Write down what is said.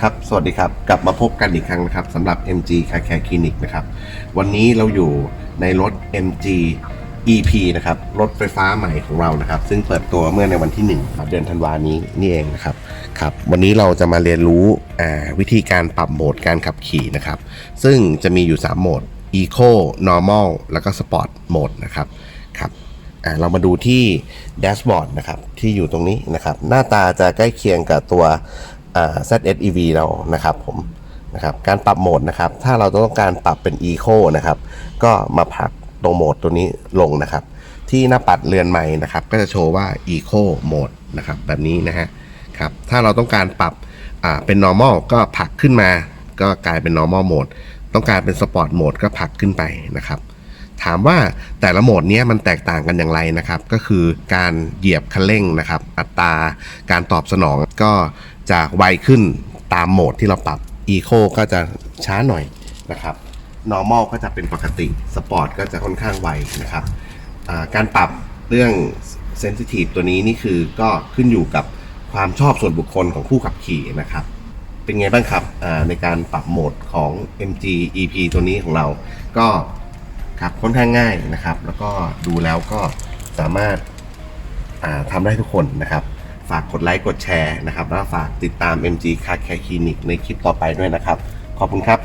ครับ สวัสดีครับ กลับมาพบกันอีกครั้งนะครับสำหรับ MG Car Care Clinic นะครับ วันนี้เราอยู่ในรถ MG EP นะครับ รถไฟฟ้าใหม่ของเรานะครับ ซึ่งเปิดตัวเมื่อในวันที่ 1 เดือนธันวานี้นี่เองนะครับครับ วันนี้เราจะมาเรียนรู้วิธีการปรับโหมดการขับขี่นะครับ ซึ่งจะมีอยู่ 3 โหมด Eco Normal แล้วก็ Sport Mode นะครับครับเรามาดูที่แดชบอร์ดนะครับที่อยู่ตรงนี้นะครับ หน้าตาจะใกล้เคียงกับตัว ZSEV เรานะครับผมนะครับการปรับโหมดนะครับถ้าเราต้องการปรับเป็น Eco นะครับก็มาผลักตรงโหมดตัวนี้ลงนะครับ ที่หน้าปัดเรือนใหม่นะครับ ก็จะโชว์ว่า Eco Mode นะครับแบบนี้นะฮะครับถ้าเราต้องการปรับเป็น normal ก็ผลักขึ้นมา ก็กลายเป็น normal mode ต้องการเป็น sport mode ก็ผลักขึ้นไปนะครับ ถามว่าแต่ละโหมดนี้มันแตกต่างกันอย่างไรนะครับ ก็คือการเหยียบคันเร่งนะครับ อัตราการตอบสนองก็จะไวขึ้นตามโหมดที่เราปรับ Eco ก็จะช้าหน่อยนะครับ Normal ก็จะเป็นปกติ Sport ก็จะค่อนข้างไวนะครับการปรับเรื่อง Sensitive ตัวนี้นี่คือก็ขึ้นอยู่กับความชอบส่วนบุคคลของผู้ขับขี่นะครับ เป็นไงบ้างครับในการปรับโหมดของ MG EP ตัวนี้ของเรา ก็ ครับค่อนข้างง่ายนะครับ แล้วก็ดูแล้วก็สามารถาทำได้ทุกคนนะครับ ฝากกดไลค์กดแชร์นะครับ แล้วฝากติดตาม MG Car Care Clinic ในคลิปต่อไปด้วยนะครับ ขอบคุณครับ